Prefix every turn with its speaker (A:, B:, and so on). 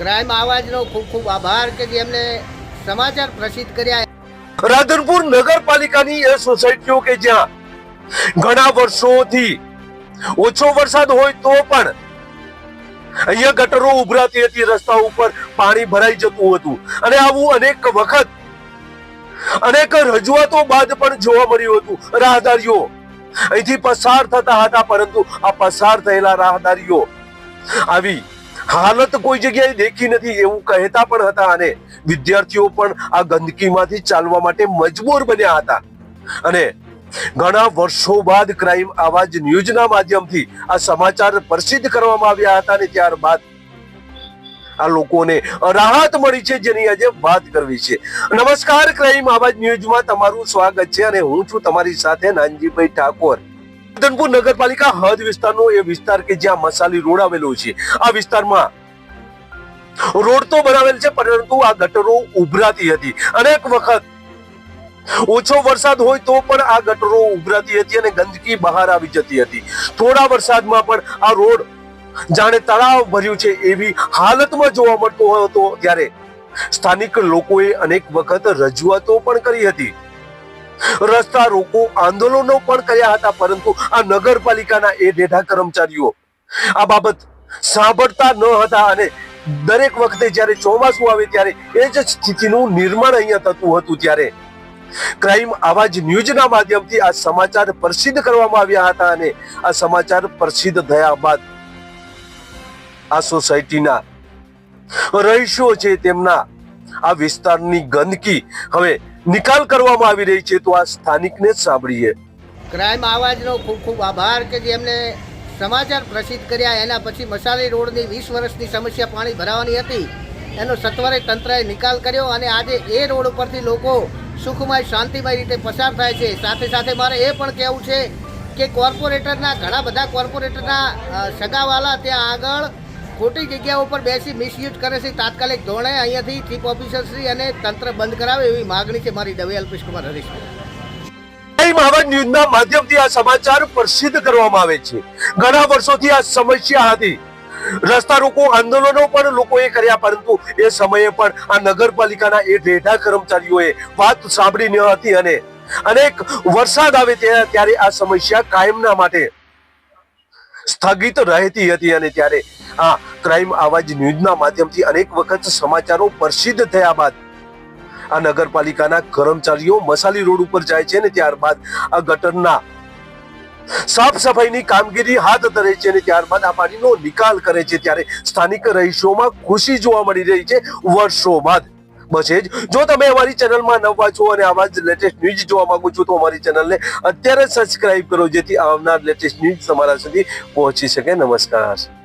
A: Crime આવાજનો ખૂબ ખૂબ આભાર કે જેમને સમાચાર પ્રસિદ્ધ કર્યા.
B: રાધનપુર નગરપાલિકાની એ સોસાયટીઓ કે જ્યાં ઘણા વર્ષોથી ઓછો વરસાદ હોય તો પણ અહીંયા ગટરો ઉભરાતી હતી, રસ્તા ઉપર પાણી ભરાઈ જતું હતું. અને આવું અનેક વખત, અનેક રજૂઆતો બાદ પણ જોવા મળ્યું હતું. રાહદારીઓ અહીંથી પસાર થતા હતા, પરંતુ આ પસાર થયેલા રાહદારીઓ આવી હાલત કોઈ જગ્યાએ દેખી નથી એવું કહેતા પણ હતા અને વિદ્યાર્થીઓ પણ આ ગંદકીમાંથી ચાલવા માટે મજબૂર બન્યા હતા. અને ઘણા વર્ષો બાદ ક્રાઇમ આવાજ ન્યૂઝના માધ્યમથી આ સમાચાર પ્રસિદ્ધ કરવામાં આવ્યા હતા અને ત્યારબાદ આ લોકોને રાહત મળી છે જેની આજે વાત કરવી છે. નમસ્કાર, ક્રાઇમ આવાજ ન્યૂઝમાં તમારું સ્વાગત છે અને હું છું તમારી સાથે નાનજીભાઈ ઠાકોર. રાધનપુર નગરપાલિકા હદ વિસ્તારનો એ વિસ્તાર કે જ્યાં મસાલી રોડ આવેલો છે. આ વિસ્તારમાં રોડ તો બનાવેલ છે, પરંતુ આ ગટરો ઉભરાતી હતી. અનેક વખત ઓછો વરસાદ હોય તો પણ આ ગટરો ઉભરાતી હતી અને ગંદકી બહાર આવી જતી હતી. થોડા વરસાદમાં પણ આ રોડ જાણે તળાવ ભર્યું છે એવી હાલતમાં જોવા મળતો હતો. ત્યારે સ્થાનિક લોકોએ અનેક વખત રજૂઆતો પણ કરી હતી. રસ્તા રોકો, આંદોલનો પણ કર્યા હતા, પરંતુ આ નગરપાલિકાના એ ડેઢા કર્મચારીઓ. આ બાબત સાંભળતા ન હતા અને દરેક વખતે જ્યારે ચોમાસું આવે ત્યારે એ જ સ્થિતિનું નિર્માણ અહીંયા થતું હતું ત્યારે. ક્રાઇમ આવાજ ન્યૂઝના માધ્યમથી આ સમાચાર પ્રસિદ્ધ કરવામાં આવ્યા હતા અને આ સમાચાર પ્રસિદ્ધ થયા બાદ આ સોસાયટીના રહીશો છે તેમના આ વિસ્તારની ગંદકી હવે નિકાલ કરવામાં આવી રહી છે તો આ સ્થાનિકને જ સાંભળીએ.
A: ક્રાઇમ આવાજનો ખૂબ ખૂબ આભાર કે જે એમને સમાચાર પ્રસિદ્ધ કર્યા, એના પછી મસાલી રોડની વીસ વર્ષની સમસ્યા પાણી ભરાવાની હતી. એનો સત્વરે તંત્રએ નિકાલ કર્યો અને આજે એ રોડ ઉપરથી લોકો સુખમય, શાંતિમય રીતે પસાર થાય છે. સાથે સાથે મારે એ પણ કહેવું છે કે કોર્પોરેટરના, ઘણા બધા કોર્પોરેટરના સગાવાલા ત્યાં આગળ ખોટી જગ્યાઓ પર બેસી મિસયુઝ કરે છે. તાત્કાલિક ધોરણે અહીંયાથી ચીફ ઓફિસર શ્રી અને તંત્ર બંધ કરાવે એવી માગણી છે મારી દવે અલ્પેશ કુમાર હરીશભાઈ
B: ક્રાઇમ ન્યૂઝના માધ્યમથી આ સમાચાર પ્રસિદ્ધ કરવામાં આવે છે. ઘણા વર્ષોથી આ સમસ્યા હતી. રસ્તા રોકો આંદોલનો પણ લોકોએ કર્યા, પરંતુ એ સમયે પણ આ નગરપાલિકાના એ ડેઢા કર્મચારીઓએ વાત સાંભળી ન હતી અને અનેક વરસાદ આવે ત્યારે આ સમસ્યા કાયમના માટે સ્થગિત રહેતી હતી અને ત્યારે આ ક્રાઇમ આવાજ ન્યૂઝના માધ્યમથી અનેક વખત સમાચારો પ્રસિદ્ધ થયા બાદ આ નગરપાલિકાના કર્મચારીઓ મસાલી રોડ ઉપર જાય છે ને ત્યારબાદ આ ગટરના સાફ સફાઈની કામગીરી હાથ ધરે છે અને ત્યારબાદ આ પાણીનો નિકાલ કરે છે. ત્યારે સ્થાનિક રહીશોમાં ખુશી જોવા મળી રહી છે વર્ષો બાદ. બસ એ જ. જો તમે અમારી ચેનલમાં નવા છો અને આવા જ લેટેસ્ટ ન્યૂઝ જોવા માંગો છો, તો અમારી ચેનલને અત્યારે સબસ્ક્રાઇબ કરો, જેથી આવનાર લેટેસ્ટ ન્યૂઝ તમારા સુધી પહોંચી શકે. નમસ્કાર.